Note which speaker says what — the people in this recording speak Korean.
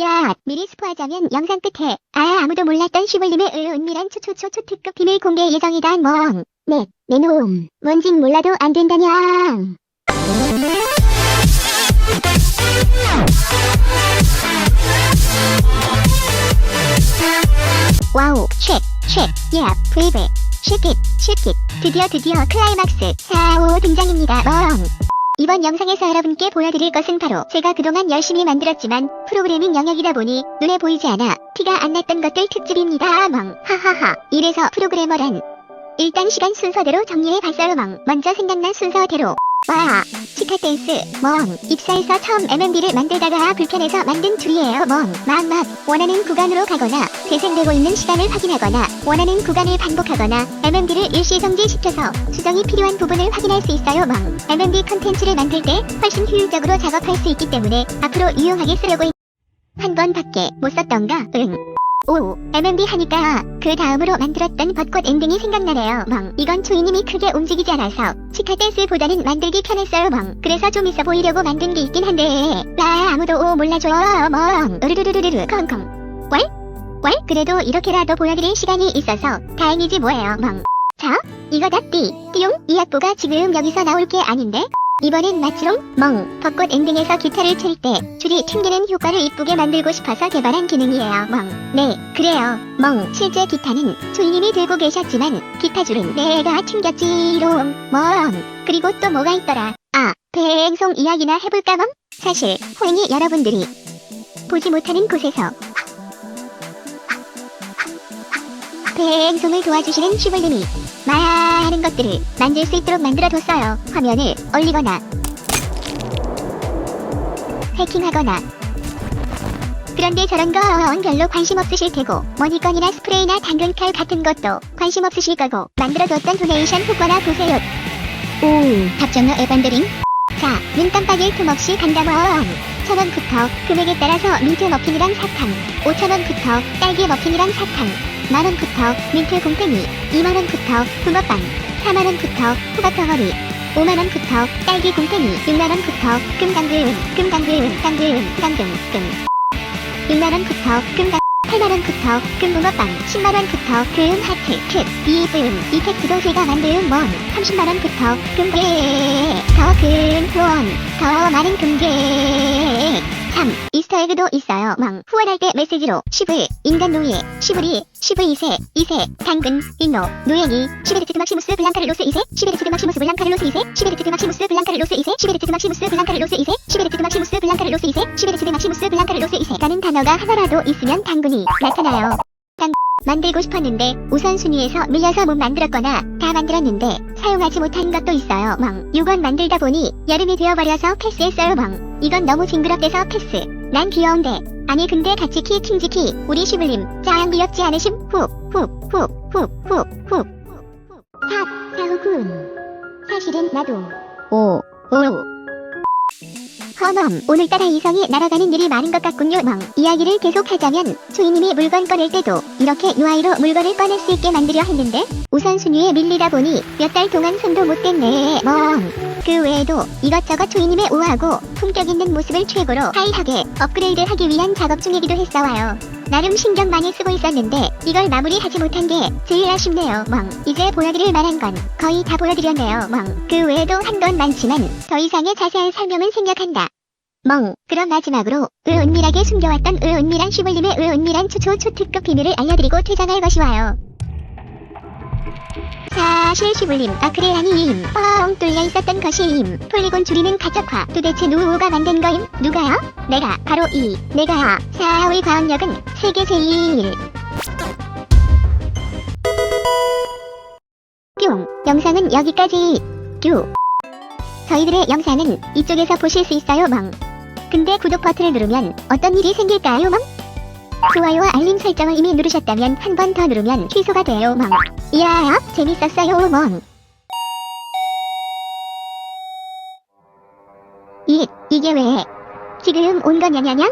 Speaker 1: 야, 미리 스포하자면 영상 끝에 아 아무도 몰랐던 시블림의 은밀한 초초초초 특급 비밀 공개 예정이다 멍. 네, 내놈. 뭔진 몰라도 안 된다냥. 와우, 쉐, 쉐, 야, 브레이브, 쉐킷, 쉐킷. 드디어 드디어 클라이막스 4호 등장입니다. 멍. 이번 영상에서 여러분께 보여드릴 것은 바로 제가 그동안 열심히 만들었지만 프로그래밍 영역이다 보니 눈에 보이지 않아 티가 안 났던 것들 특집입니다. 멍. 하하하. 이래서 프로그래머란 일단 시간 순서대로 정리해봤어요. 멍. 먼저 생각난 순서대로. 와, 치카 댄스, 멍. 입사해서 처음 MMB를 만들다가 불편해서 만든 줄이에요. 멍. 막막 원하는 구간으로 가거나 재생되고 있는 시간을 확인하거나 원하는 구간을 반복하거나 MMB를 일시 정지시켜서 수정이 필요한 부분을 확인할 수 있어요. 멍. MMB 컨텐츠를 만들 때 훨씬 효율적으로 작업할 수 있기 때문에 앞으로 유용하게 쓰려고 한 번 밖에 못 썼던가? 응. 오, MMB 하니까 그 다음으로 만들었던 벚꽃 엔딩이 생각나네요. 멍. 이건 초이님이 크게 움직이지 않아서 치카 댄스보다는 만들기 편했어요. 멍. 그래서 좀 있어 보이려고 만든 게 있긴 한데 라 아무도 오 몰라줘. 멍. 으르르르르르 컹컹. 왈? 왈? 그래도 이렇게라도 보여드릴 시간이 있어서 다행이지 뭐예요. 멍. 자, 이거 다 띠. 띠용. 이 악보가 지금 여기서 나올 게 아닌데? 이번엔 마치롱 멍 벚꽃 엔딩에서 기타를 칠 때 줄이 튕기는 효과를 이쁘게 만들고 싶어서 개발한 기능이에요. 멍 네 그래요. 멍 실제 기타는 초이님이 들고 계셨지만 기타 줄은 내가 튕겼지롱 멍. 그리고 또 뭐가 있더라? 아 배행송 이야기나 해볼까 멍? 사실 호행이 여러분들이 보지 못하는 곳에서 배행송을 도와주시는 슈블님이 많은 것들을 만들 수 있도록 만들어뒀어요. 화면을 올리거나 해킹하거나 그런데 저런 건 별로 관심 없으실 테고 머니건이나 스프레이나 당근칼 같은 것도 관심 없으실 거고 만들어뒀던 도네이션 효과나 보세요. 오, 답정너 에반드링? 자, 눈 깜빡일 틈 없이 간다원. 천원부터 금액에 따라서 민트 머핀이랑 사탕, 오천원부터 딸기 머핀이랑 사탕, 만원부터 민트 곰탱이, 2만원부터 붕어빵, 4만원부터 호박 덩어리, 5만원부터 딸기 곰탱이, 6만원부터 금당근, 금당근, 당근, 당근, 금. 6만원부터 금당, 8만원부터 금붕어빵, 10만원부터 금 하트, 크, 이분, 이펙트도 제가 만든 원, 30만원부터 금괴, 더 금 후원, 더 많은 금괴. 3. 이스터에그도 있어요. 망. 후원할 때 메시지로 시브, 인간 노예, 시브리, 시브 2세, 2세, 당근, 인노, 노예니, 시베르트드 막시무스 블랑카를로스 2세, 시베르트드 막시무스 블랑카를로스 2세, 시베르트드 막시무스 블랑카를로스 2세, 시베르트드 막시무스 블랑카를로스 2세, 시베르트드 막시무스 블랑카를로스 2세, 시베르트드 막시무스 블랑카를로스 2세 라는 단어가 하나라도 있으면 당근이 나타나요. 당 만들고 싶었는데 우선순위에서 밀려서 못 만들었거나 다 만들었는데 사용하지 못한 것도 있어요. 멍. 6원 만들다 보니 여름이 되어버려서 패스했어요. 멍. 이건 너무 징그럽대서 패스. 난 귀여운데. 아니 근데 같이 키 킹지키 우리 시블림 짱 귀엽지 않으심? 훅훅훅훅훅훅훅 탑 사후군 사실은 나도 오 오. 허멈 오늘따라 이성이 날아가는 일이 많은 것 같군요. 멍 이야기를 계속하자면 초이님이 물건 꺼낼 때도 이렇게 UI로 물건을 꺼낼 수 있게 만들려 했는데 우선순위에 밀리다 보니 몇 달 동안 손도 못 댔네 멍 그 외에도 이것저것 초이님의 우아하고 품격 있는 모습을 최고로 하이하게 업그레이드 하기 위한 작업 중이기도 했어와요. 나름 신경 많이 쓰고 있었는데 이걸 마무리하지 못한 게 제일 아쉽네요. 멍 이제 보여드릴 만한 건 거의 다 보여드렸네요. 멍그 외에도 한 건 많지만 더 이상의 자세한 설명은 생략한다 멍. 그럼 마지막으로 으은밀하게 숨겨왔던 으은밀한 슈블림의 으은밀한 초초 초특급 비밀을 알려드리고 퇴장할 것이와요. 사실 슈블림 아크레아님 뻥 뚫려 있었던 것임. 폴리곤 줄이는 가적화 도대체 누가 만든 거임? 누가요? 내가 바로 이 내가 사의 과학력은 세계 제일. 뿅 영상은 여기까지. 뀨. 저희들의 영상은 이쪽에서 보실 수 있어요 멍. 근데 구독 버튼을 누르면 어떤 일이 생길까요, 멍? 좋아요와 알림 설정을 이미 누르셨다면 한 번 더 누르면 취소가 돼요, 멍. 이야, 재밌었어요, 멍. 이, 이게 왜? 지금 온 거냐냐냥?